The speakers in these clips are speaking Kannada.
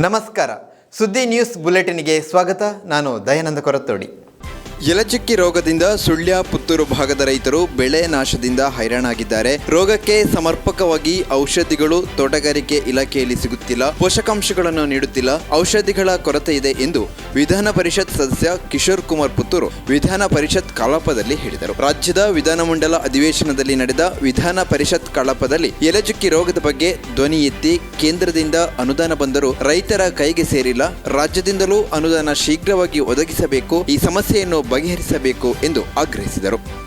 ನಮಸ್ಕಾರ. ಸುದ್ದಿ ನ್ಯೂಸ್ ಬುಲೆಟಿನ್ಗೆ ಸ್ವಾಗತ. ನಾನು ದಯಾನಂದ ಕೊರತ್ತೋಡಿ ಎಲಚಕ್ಕಿ ರೋಗದಿಂದ ಸುಳ್ಯ ಪುತ್ತೂರು ಭಾಗದ ರೈತರು ಬೆಳೆ ನಾಶದಿಂದ ಹೈರಾಣಾಗಿದ್ದಾರೆ. ರೋಗಕ್ಕೆ ಸಮರ್ಪಕವಾಗಿ ಔಷಧಿಗಳು ತೋಟಗಾರಿಕೆ ಇಲಾಖೆಯಲ್ಲಿ ಸಿಗುತ್ತಿಲ್ಲ. ಪೋಷಕಾಂಶಗಳನ್ನು ನೀಡುತ್ತಿಲ್ಲ. ಔಷಧಿಗಳ ಕೊರತೆ ಇದೆ ಎಂದು ವಿಧಾನ ಪರಿಷತ್ ಸದಸ್ಯ ಕಿಶೋರ್ ಕುಮಾರ್ ಪುತ್ತೂರು ವಿಧಾನ ಪರಿಷತ್ ಕಲಾಪದಲ್ಲಿ ಹೇಳಿದರು. ರಾಜ್ಯದ ವಿಧಾನಮಂಡಲ ಅಧಿವೇಶನದಲ್ಲಿ ನಡೆದ ವಿಧಾನ ಪರಿಷತ್ ಕಲಾಪದಲ್ಲಿ ಎಲೆಚುಕ್ಕಿ ರೋಗದ ಬಗ್ಗೆ ಧ್ವನಿ ಎತ್ತಿ ಕೇಂದ್ರದಿಂದ ಅನುದಾನ ಬಂದರೂ ರೈತರ ಕೈಗೆ ಸೇರಿಲ್ಲ. ರಾಜ್ಯದಿಂದಲೂ ಅನುದಾನ ಶೀಘ್ರವಾಗಿ ಒದಗಿಸಬೇಕು. ಈ ಸಮಸ್ಯೆಯನ್ನು ಬಗೆಹರಿಸಬೇಕು ಎಂದು ಆಗ್ರಹಿಸಿದರು.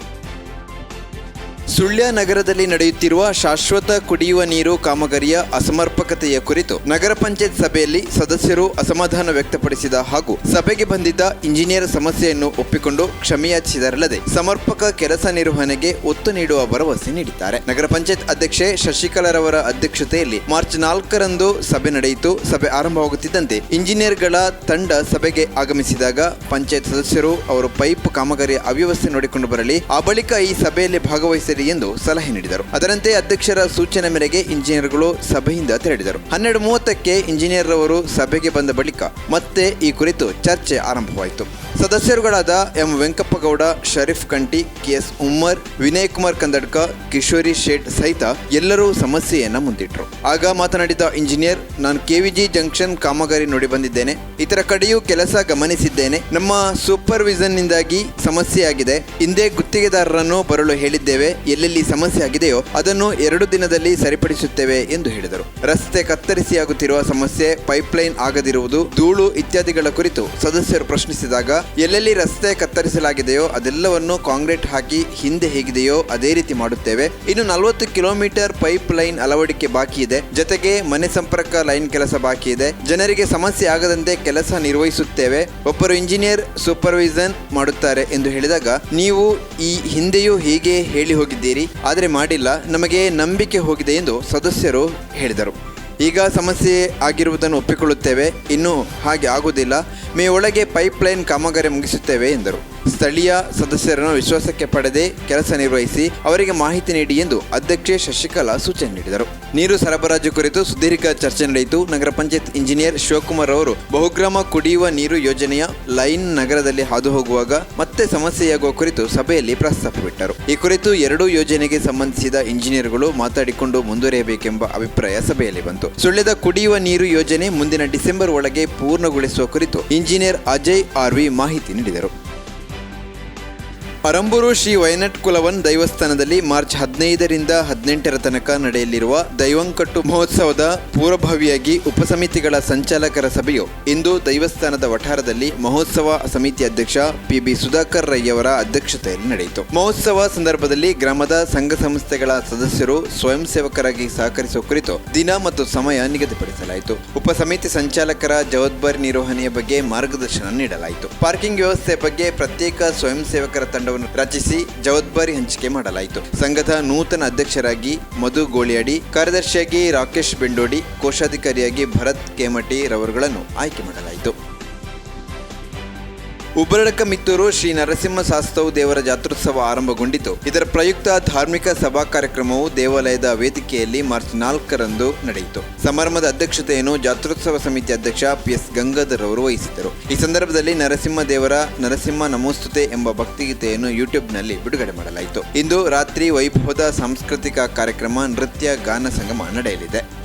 ಸುಳ್ಯ ನಗರದಲ್ಲಿ ನಡೆಯುತ್ತಿರುವ ಶಾಶ್ವತ ಕುಡಿಯುವ ನೀರು ಕಾಮಗಾರಿಯ ಅಸಮರ್ಪಕತೆಯ ಕುರಿತು ನಗರ ಪಂಚಾಯತ್ ಸಭೆಯಲ್ಲಿ ಸದಸ್ಯರು ಅಸಮಾಧಾನ ವ್ಯಕ್ತಪಡಿಸಿದ ಹಾಗೂ ಸಭೆಗೆ ಬಂದಿದ್ದ ಇಂಜಿನಿಯರ್ ಸಮಸ್ಯೆಯನ್ನು ಒಪ್ಪಿಕೊಂಡು ಕ್ಷಮೆಯಾಚಿಸಿದರಲ್ಲದೆ ಸಮರ್ಪಕ ಕೆಲಸ ನಿರ್ವಹಣೆಗೆ ಒತ್ತು ನೀಡುವ ಭರವಸೆ ನೀಡಿದ್ದಾರೆ. ನಗರ ಪಂಚಾಯತ್ ಅಧ್ಯಕ್ಷೆ ಶಶಿಕಲಾರವರ ಅಧ್ಯಕ್ಷತೆಯಲ್ಲಿ ಮಾರ್ಚ್ ನಾಲ್ಕರಂದು ಸಭೆ ನಡೆಯಿತು. ಸಭೆ ಆರಂಭವಾಗುತ್ತಿದ್ದಂತೆ ಇಂಜಿನಿಯರ್ಗಳ ತಂಡ ಸಭೆಗೆ ಆಗಮಿಸಿದಾಗ ಪಂಚಾಯತ್ ಸದಸ್ಯರು ಅವರು ಪೈಪ್ ಕಾಮಗಾರಿಯ ಅವ್ಯವಸ್ಥೆ ನೋಡಿಕೊಂಡು ಬರಲಿ, ಆ ಬಳಿಕ ಈ ಸಭೆಯಲ್ಲಿ ಭಾಗವಹಿಸಲಿ ಎಂದು ಸಲಹೆ ನೀಡಿದರು. ಅದರಂತೆ ಅಧ್ಯಕ್ಷರ ಸೂಚನೆ ಮೇರೆಗೆ ಇಂಜಿನಿಯರ್ಗಳು ಸಭೆಯಿಂದ ತೆರಳಿದರು. ಹನ್ನೆರಡು ಮೂವತ್ತಕ್ಕೆ ಇಂಜಿನಿಯರ್ ಅವರು ಸಭೆಗೆ ಬಂದ ಬಳಿಕ ಮತ್ತೆ ಈ ಕುರಿತು ಚರ್ಚೆ ಆರಂಭವಾಯಿತು. ಸದಸ್ಯರುಗಳಾದ ಎಂ ವೆಂಕಪ್ಪಗೌಡ, ಶರೀಫ್ ಕಂಟಿ, ಕೆಎಸ್ ಉಮ್ಮರ್, ವಿನಯ್ ಕುಮಾರ್ ಕಂದಡ್ಕ, ಕಿಶೋರಿ ಶೇಟ್ ಸಹಿತ ಎಲ್ಲರೂ ಸಮಸ್ಯೆಯನ್ನ ಮುಂದಿಟ್ರು. ಆಗ ಮಾತನಾಡಿದ ಇಂಜಿನಿಯರ್, ನಾನು ಕೆವಿಜಿ ಜಂಕ್ಷನ್ ಕಾಮಗಾರಿ ನೋಡಿ ಬಂದಿದ್ದೇನೆ. ಇತರ ಕಡೆಯೂ ಕೆಲಸ ಗಮನಿಸಿದ್ದೇನೆ. ನಮ್ಮ ಸೂಪರ್ವಿಷನ್ನಿಂದಾಗಿ ಸಮಸ್ಯೆಯಾಗಿದೆ ಹಿಂದೆ ಗುತ್ತಿಗೆದಾರರನ್ನು ಬರಲು ಹೇಳಿದ್ದೇವೆ. ಎಲ್ಲೆಲ್ಲಿ ಸಮಸ್ಯೆ ಆಗಿದೆಯೋ ಅದನ್ನು ಎರಡು ದಿನದಲ್ಲಿ ಸರಿಪಡಿಸುತ್ತೇವೆ ಎಂದು ಹೇಳಿದರು. ರಸ್ತೆ ಕತ್ತರಿಸಿಯಾಗುತ್ತಿರುವ ಸಮಸ್ಯೆ, ಪೈಪ್ಲೈನ್ ಆಗದಿರುವುದು, ಧೂಳು ಇತ್ಯಾದಿಗಳ ಕುರಿತು ಸದಸ್ಯರು ಪ್ರಶ್ನಿಸಿದಾಗ ಎಲ್ಲೆಲ್ಲಿ ರಸ್ತೆ ಕತ್ತರಿಸಲಾಗಿದೆಯೋ ಅದೆಲ್ಲವನ್ನು ಕಾಂಕ್ರೀಟ್ ಹಾಕಿ ಹಿಂದೆ ಹೇಗಿದೆಯೋ ಅದೇ ರೀತಿ ಮಾಡುತ್ತೇವೆ. ಇನ್ನು ನಲವತ್ತು ಕಿಲೋಮೀಟರ್ ಪೈಪ್ ಲೈನ್ ಅಳವಡಿಕೆ ಬಾಕಿ ಇದೆ. ಜೊತೆಗೆ ಮನೆ ಸಂಪರ್ಕ ಲೈನ್ ಕೆಲಸ ಬಾಕಿ ಇದೆ. ಜನರಿಗೆ ಸಮಸ್ಯೆ ಆಗದಂತೆ ಕೆಲಸ ನಿರ್ವಹಿಸುತ್ತೇವೆ. ಒಬ್ಬರು ಇಂಜಿನಿಯರ್, ಸೂಪರ್ವೈಸನ್ ಮಾಡುತ್ತಾರೆ ಎಂದು ಹೇಳಿದಾಗ, ನೀವು ಈ ಹಿಂದೆಯೂ ಹೀಗೆ ಹೇಳಿ ಹೋಗಿದ್ದೀರಿ. ಆದರೆ ಮಾಡಿಲ್ಲ. ನಮಗೆ ನಂಬಿಕೆ ಹೋಗಿದೆ ಎಂದು ಸದಸ್ಯರು ಹೇಳಿದರು. ಈಗ ಸಮಸ್ಯೆ ಆಗಿರುವುದನ್ನು ಒಪ್ಪಿಕೊಳ್ಳುತ್ತೇವೆ. ಇನ್ನು ಹಾಗೆ ಆಗುವುದಿಲ್ಲ. ಮೇ ಒಳಗೆ ಪೈಪ್ಲೈನ್ ಕಾಮಗಾರಿ ಮುಗಿಸುತ್ತೇವೆ ಎಂದರು. ಸ್ಥಳೀಯ ಸದಸ್ಯರನ್ನು ವಿಶ್ವಾಸಕ್ಕೆ ಪಡೆದೇ ಕೆಲಸ ನಿರ್ವಹಿಸಿ ಅವರಿಗೆ ಮಾಹಿತಿ ನೀಡಿ ಎಂದು ಅಧ್ಯಕ್ಷೆ ಶಶಿಕಲಾ ಸೂಚನೆ ನೀಡಿದರು. ನೀರು ಸರಬರಾಜು ಕುರಿತು ಸುದೀರ್ಘ ಚರ್ಚೆ ನಡೆಯಿತು. ನಗರ ಪಂಚಾಯತ್ ಇಂಜಿನಿಯರ್ ಶಿವಕುಮಾರ್ ಅವರು ಬಹುಗ್ರಾಮ ಕುಡಿಯುವ ನೀರು ಯೋಜನೆಯ ಲೈನ್ ನಗರದಲ್ಲಿ ಹಾದು ಹೋಗುವಾಗ ಮತ್ತೆ ಸಮಸ್ಯೆಯಾಗುವ ಕುರಿತು ಸಭೆಯಲ್ಲಿ ಪ್ರಸ್ತಾಪವಿಟ್ಟರು. ಈ ಕುರಿತು ಎರಡೂ ಯೋಜನೆಗೆ ಸಂಬಂಧಿಸಿದ ಇಂಜಿನಿಯರ್ಗಳು ಮಾತಾಡಿಕೊಂಡು ಮುಂದುವರಿಯಬೇಕೆಂಬ ಅಭಿಪ್ರಾಯ ಸಭೆಯಲ್ಲಿ ಬಂತು. ಸುಳ್ಯದ ಕುಡಿಯುವ ನೀರು ಯೋಜನೆ ಮುಂದಿನ ಡಿಸೆಂಬರ್ ಒಳಗೆ ಪೂರ್ಣಗೊಳಿಸುವ ಕುರಿತು ಇಂಜಿನಿಯರ್ ಅಜಯ್ ಆರ್ವಿ ಮಾಹಿತಿ ನೀಡಿದರು. ಅರಂಬೂರು ಶ್ರೀ ವೈನಟ್ ಕುಲವನ್ ದೈವಸ್ಥಾನದಲ್ಲಿ ಮಾರ್ಚ್ ಹದಿನೈದರಿಂದ ಹದಿನೆಂಟರ ತನಕ ನಡೆಯಲಿರುವ ದೈವಂಕಟ್ಟು ಮಹೋತ್ಸವದ ಪೂರ್ವಭಾವಿಯಾಗಿ ಉಪಸಮಿತಿಗಳ ಸಂಚಾಲಕರ ಸಭೆಯು ಇಂದು ದೈವಸ್ಥಾನದ ವಠಾರದಲ್ಲಿ ಮಹೋತ್ಸವ ಸಮಿತಿ ಅಧ್ಯಕ್ಷ ಪಿ ಬಿ ಸುಧಾಕರ್ ರೈಯವರ ಅಧ್ಯಕ್ಷತೆಯಲ್ಲಿ ನಡೆಯಿತು. ಮಹೋತ್ಸವ ಸಂದರ್ಭದಲ್ಲಿ ಗ್ರಾಮದ ಸಂಘ ಸಂಸ್ಥೆಗಳ ಸದಸ್ಯರು ಸ್ವಯಂ ಸೇವಕರಾಗಿ ಸಹಕರಿಸುವ ಕುರಿತು ದಿನ ಮತ್ತು ಸಮಯ ನಿಗದಿಪಡಿಸಲಾಯಿತು. ಉಪಸಮಿತಿ ಸಂಚಾಲಕರ ಜವಾಬ್ದಾರಿ ನಿರ್ವಹಣೆಯ ಬಗ್ಗೆ ಮಾರ್ಗದರ್ಶನ ನೀಡಲಾಯಿತು. ಪಾರ್ಕಿಂಗ್ ವ್ಯವಸ್ಥೆ ಬಗ್ಗೆ ಪ್ರತ್ಯೇಕ ಸ್ವಯಂ ಸೇವಕರ ತಂಡವನ್ನು ರಚಿಸಿ ಜವಾಬ್ದಾರಿ ಹಂಚಿಕೆ ಮಾಡಲಾಯಿತು. ಸಂಘದ ನೂತನ ಅಧ್ಯಕ್ಷರಾಗಿ ಮಧು ಗೋಳಿಯಾಡಿ, ಕಾರ್ಯದರ್ಶಿಯಾಗಿ ರಾಕೇಶ್ ಬೆಂಡೋಡಿ, ಕೋಶಾಧಿಕಾರಿಯಾಗಿ ಭರತ್ ಕೇಮಟಿ ರವರುಗಳನ್ನು ಆಯ್ಕೆ ಮಾಡಲಾಯಿತು. ಉಬ್ಬರಡಕ ಮಿತ್ತೂರು ಶ್ರೀ ನರಸಿಂಹ ಶಾಸ್ತ್ರವು ದೇವರ ಜಾತ್ರೋತ್ಸವ ಆರಂಭಗೊಂಡಿತು. ಇದರ ಪ್ರಯುಕ್ತ ಧಾರ್ಮಿಕ ಸಭಾ ಕಾರ್ಯಕ್ರಮವು ದೇವಾಲಯದ ವೇದಿಕೆಯಲ್ಲಿ ಮಾರ್ಚ್ ನಾಲ್ಕರಂದು ನಡೆಯಿತು. ಸಮಾರಂಭದ ಅಧ್ಯಕ್ಷತೆಯನ್ನು ಜಾತ್ರೋತ್ಸವ ಸಮಿತಿ ಅಧ್ಯಕ್ಷ ಪಿ ಎಸ್ ಗಂಗಾಧರ್ ಅವರು ವಹಿಸಿದ್ದರು. ಈ ಸಂದರ್ಭದಲ್ಲಿ ನರಸಿಂಹ ದೇವರ ನರಸಿಂಹ ನಮೋಸ್ತುತೆ ಎಂಬ ಭಕ್ತಿಗೀತೆಯನ್ನು ಯೂಟ್ಯೂಬ್ನಲ್ಲಿ ಬಿಡುಗಡೆ ಮಾಡಲಾಯಿತು. ಇಂದು ರಾತ್ರಿ ವೈಭವದ ಸಾಂಸ್ಕೃತಿಕ ಕಾರ್ಯಕ್ರಮ, ನೃತ್ಯ, ಗಾನ ಸಂಗಮ ನಡೆಯಲಿದೆ.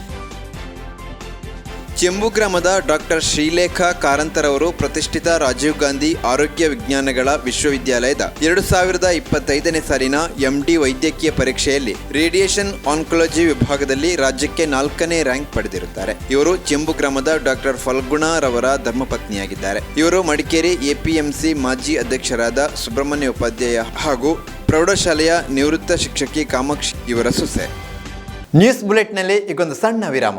ಚೆಂಬು ಗ್ರಾಮದ ಡಾಕ್ಟರ್ ಶ್ರೀಲೇಖಾ ಕಾರಂತರವರು ಪ್ರತಿಷ್ಠಿತ ರಾಜೀವ್ ಗಾಂಧಿ ಆರೋಗ್ಯ ವಿಜ್ಞಾನಗಳ ವಿಶ್ವವಿದ್ಯಾಲಯದ ಎರಡು ಸಾವಿರದ ಇಪ್ಪತ್ತೈದನೇ ಸಾಲಿನ ಎಂಡಿ ವೈದ್ಯಕೀಯ ಪರೀಕ್ಷೆಯಲ್ಲಿ ರೇಡಿಯೇಷನ್ ಆನ್ಕೊಲಜಿ ವಿಭಾಗದಲ್ಲಿ ರಾಜ್ಯಕ್ಕೆ ನಾಲ್ಕನೇ ರ್ಯಾಂಕ್ ಪಡೆದಿರುತ್ತಾರೆ. ಇವರು ಚೆಂಬು ಗ್ರಾಮದ ಡಾಕ್ಟರ್ ಫಲ್ಗುಣರವರ ಧರ್ಮಪತ್ನಿಯಾಗಿದ್ದಾರೆ. ಇವರು ಮಡಿಕೇರಿ ಎಪಿಎಂಸಿ ಮಾಜಿ ಅಧ್ಯಕ್ಷರಾದ ಸುಬ್ರಹ್ಮಣ್ಯ ಉಪಾಧ್ಯಾಯ ಹಾಗೂ ಪ್ರೌಢಶಾಲೆಯ ನಿವೃತ್ತ ಶಿಕ್ಷಕಿ ಕಾಮಾಕ್ಷಿ ಇವರ ಸೊಸೆ. ನ್ಯೂಸ್ ಬುಲೆಟ್ನಲ್ಲಿ ಈಗೊಂದು ಸಣ್ಣ ವಿರಾಮ.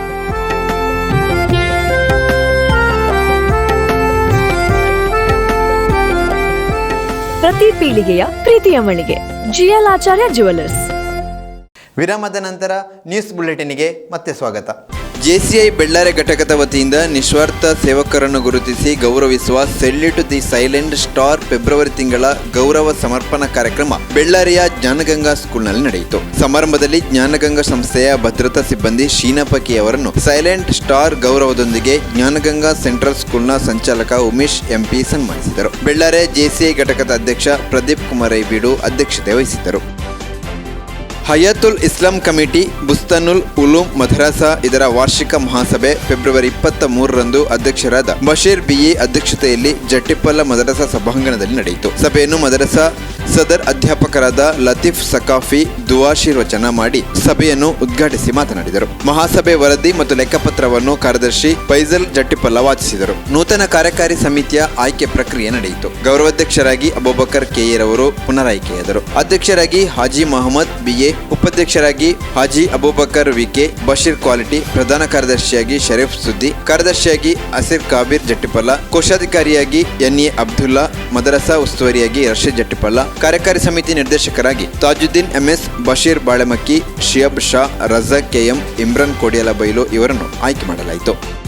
ಪ್ರತಿ ಪೀಳಿಗೆಯ ಪ್ರೀತಿಯ ಮಳಿಗೆ. ಜಿಎಲ್ ಆಚಾರ್ಯ ಜುವೆಲ್ಲರ್ಸ್ ವಿರಾಮದ ನಂತರ ನ್ಯೂಸ್ ಬುಲೆಟಿನ್ಗೆ ಮತ್ತೆ ಸ್ವಾಗತ. ಜೆಸಿಐ ಬೆಳ್ಳಾರೆ ಘಟಕದ ವತಿಯಿಂದ ನಿಸ್ವಾರ್ಥ ಸೇವಕರನ್ನು ಗುರುತಿಸಿ ಗೌರವಿಸುವ salute the silent star February ತಿಂಗಳ ಗೌರವ ಸಮರ್ಪಣಾ ಕಾರ್ಯಕ್ರಮ ಬೆಳ್ಳಾರಿಯ ಜ್ಞಾನಗಂಗಾ ಸ್ಕೂಲ್ನಲ್ಲಿ ನಡೆಯಿತು. ಸಮಾರಂಭದಲ್ಲಿ ಜ್ಞಾನಗಂಗಾ ಸಂಸ್ಥೆಯ ಭದ್ರತಾ ಸಿಬ್ಬಂದಿ ಶೀನಾಪಕಿ ಅವರನ್ನು ಸೈಲೆಂಟ್ ಸ್ಟಾರ್ ಗೌರವದೊಂದಿಗೆ ಜ್ಞಾನಗಂಗಾ ಸೆಂಟ್ರಲ್ ಸ್ಕೂಲ್ನ ಸಂಚಾಲಕ ಉಮೇಶ್ ಎಂಪಿ ಸನ್ಮಾನಿಸಿದರು. ಬೆಳ್ಳಾರೆ ಜೆಸಿಐ ಘಟಕದ ಅಧ್ಯಕ್ಷ ಪ್ರದೀಪ್ ಕುಮಾರ್ ಐಬೀಡು ಅಧ್ಯಕ್ಷತೆ ವಹಿಸಿದ್ದರು. ಹಯಾತುಲ್ ಇಸ್ಲಾಂ ಕಮಿಟಿ, ಬುಸ್ತನುಲ್ ಉಲೂಮ್ ಮದ್ರಾಸಾ ಇದರ ವಾರ್ಷಿಕ ಮಹಾಸಭೆ ಫೆಬ್ರವರಿ ಇಪ್ಪತ್ತ ಮೂರರಂದು ಅಧ್ಯಕ್ಷರಾದ ಬಶೀರ್ ಬಿಇ ಅಧ್ಯಕ್ಷತೆಯಲ್ಲಿ ಜಟ್ಟಿಪಲ್ಲ ಮದರಸಾ ಸಭಾಂಗಣದಲ್ಲಿ ನಡೆಯಿತು. ಸಭೆಯನ್ನು ಮದರಸಾ ಸದರ್ ಅಧ್ಯಾಪಕರಾದ ಲತೀಫ್ ಸಕಾಫಿ ದುವಾಶೀರ್ವಚನ ಮಾಡಿ ಸಭೆಯನ್ನು ಉದ್ಘಾಟಿಸಿ ಮಾತನಾಡಿದರು. ಮಹಾಸಭೆ ವರದಿ ಮತ್ತು ಲೆಕ್ಕಪತ್ರವನ್ನು ಕಾರ್ಯದರ್ಶಿ ಫೈಜಲ್ ಜಟ್ಟಿಪಲ್ಲ ವಾಚಿಸಿದರು. ನೂತನ ಕಾರ್ಯಕಾರಿ ಸಮಿತಿಯ ಆಯ್ಕೆ ಪ್ರಕ್ರಿಯೆ ನಡೆಯಿತು. ಗೌರವಾಧ್ಯಕ್ಷರಾಗಿ ಅಬೂಬಕರ್ ಕೆಯರ್ ಅವರು ಪುನರಾಯ್ಕೆಯಾದರು. ಅಧ್ಯಕ್ಷರಾಗಿ ಹಾಜಿ ಮಹಮ್ಮದ್ ಬಿಎ ಉಪಾಧ್ಯಕ್ಷರಾಗಿ ಹಾಜಿ ಅಬೂಬಕರ್ ವಿಕೆ, ಬಶೀರ್ ಕ್ವಾಲಿಟಿ, ಪ್ರಧಾನ ಕಾರ್ಯದರ್ಶಿಯಾಗಿ ಶರೀಫ್ ಸುದ್ದಿ, ಕಾರ್ಯದರ್ಶಿಯಾಗಿ ಅಸಿರ್ ಕಾಬೀರ್ ಜಟ್ಟಿಪಲ್ಲ ಕೋಶಾಧಿಕಾರಿಯಾಗಿ ಎನ್ಇ ಅಬ್ದುಲ್ಲಾ, ಮದರಸಾ ಉಸ್ತುವಾರಿಯಾಗಿ ರಶೀದ್ ಜಟ್ಟಿಪಲ್ಲ ಕಾರ್ಯಕಾರಿ ಸಮಿತಿ ನಿರ್ದೇಶಕರಾಗಿ ತಾಜುದ್ದೀನ್ ಎಂಎಸ್ ಬಶೀರ್ ಬಾಳೆಮಕ್ಕಿ, ಶಿಯಬ್ ಶಾ, ರಜಾ ಕೆಎಂ ಇಮ್ರಾನ್ ಕೋಡಿಯಲ ಬೈಲು ಇವರನ್ನು ಆಯ್ಕೆ ಮಾಡಲಾಯಿತು.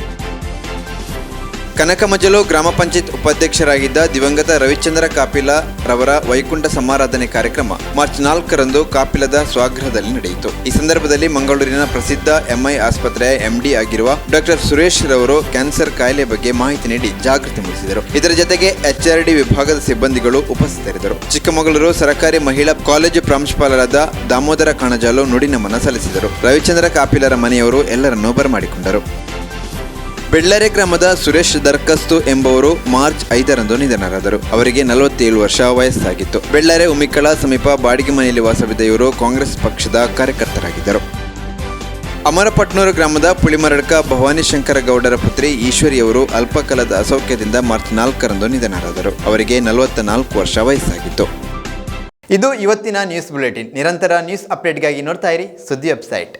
ಕನಕಮಜಲು ಗ್ರಾಮ ಪಂಚಾಯತ್ ಉಪಾಧ್ಯಕ್ಷರಾಗಿದ್ದ ದಿವಂಗತ ರವಿಚಂದ್ರ ಕಾಪಿಲ ರವರ ವೈಕುಂಠ ಸಮಾರಾಧನೆ ಕಾರ್ಯಕ್ರಮ ಮಾರ್ಚ್ ನಾಲ್ಕರಂದು ಕಾಪಿಲದ ಸ್ವಗೃಹದಲ್ಲಿ ನಡೆಯಿತು. ಈ ಸಂದರ್ಭದಲ್ಲಿ ಮಂಗಳೂರಿನ ಪ್ರಸಿದ್ಧ ಎಂಐ ಆಸ್ಪತ್ರೆಯ ಎಂಡಿ ಆಗಿರುವ ಡಾಕ್ಟರ್ ಸುರೇಶ್ ರವರು ಕ್ಯಾನ್ಸರ್ ಕಾಯಿಲೆ ಬಗ್ಗೆ ಮಾಹಿತಿ ನೀಡಿ ಜಾಗೃತಿ ಮೂಡಿಸಿದರು. ಇದರ ಜೊತೆಗೆ ಎಚ್ಆರ್ಡಿ ವಿಭಾಗದ ಸಿಬ್ಬಂದಿಗಳು ಉಪಸ್ಥಿತರಿದ್ದರು. ಚಿಕ್ಕಮಗಳೂರು ಸರ್ಕಾರಿ ಮಹಿಳಾ ಕಾಲೇಜು ಪ್ರಾಂಶುಪಾಲರಾದ ದಾಮೋದರ ಕಣಜಾಲು ನುಡಿನಮನ ಸಲ್ಲಿಸಿದರು. ರವಿಚಂದ್ರ ಕಾಪಿಲರ ಮನೆಯವರು ಎಲ್ಲರನ್ನೂ ಬರಮಾಡಿಕೊಂಡರು. ಬೆಳ್ಳಾರೆ ಗ್ರಾಮದ ಸುರೇಶ್ ದರ್ಕಸ್ತು ಎಂಬುವರು ಮಾರ್ಚ್ ಐದರಂದು ನಿಧನರಾದರು. ಅವರಿಗೆ ನಲವತ್ತೇಳು ವರ್ಷ ವಯಸ್ಸಾಗಿತ್ತು. ಬೆಳ್ಳಾರೆ ಉಮಿಕಳ ಸಮೀಪ ಬಾಡಿಗೆ ಮನೆಯಲ್ಲಿ ವಾಸವಿದ್ದ ಇವರು ಕಾಂಗ್ರೆಸ್ ಪಕ್ಷದ ಕಾರ್ಯಕರ್ತರಾಗಿದ್ದರು. ಅಮರಪಟ್ನೂರು ಗ್ರಾಮದ ಪುಳಿಮರಡ್ಕ ಭವಾನಿ ಶಂಕರ ಗೌಡರ ಪುತ್ರಿ ಈಶ್ವರಿಯವರು ಅಲ್ಪಕಾಲದ ಅಸೌಖ್ಯದಿಂದ ಮಾರ್ಚ್ ನಾಲ್ಕರಂದು ನಿಧನರಾದರು. ಅವರಿಗೆ ನಲವತ್ತ ನಾಲ್ಕು ವರ್ಷ ವಯಸ್ಸಾಗಿತ್ತು. ಇದು ಇವತ್ತಿನ ನ್ಯೂಸ್ ಬುಲೆಟಿನ್. ನಿರಂತರ ನ್ಯೂಸ್ ಅಪ್ಡೇಟ್ಗಾಗಿ ನೋಡ್ತಾ ಇರಿ ಸುದ್ದಿ ವೆಬ್ಸೈಟ್.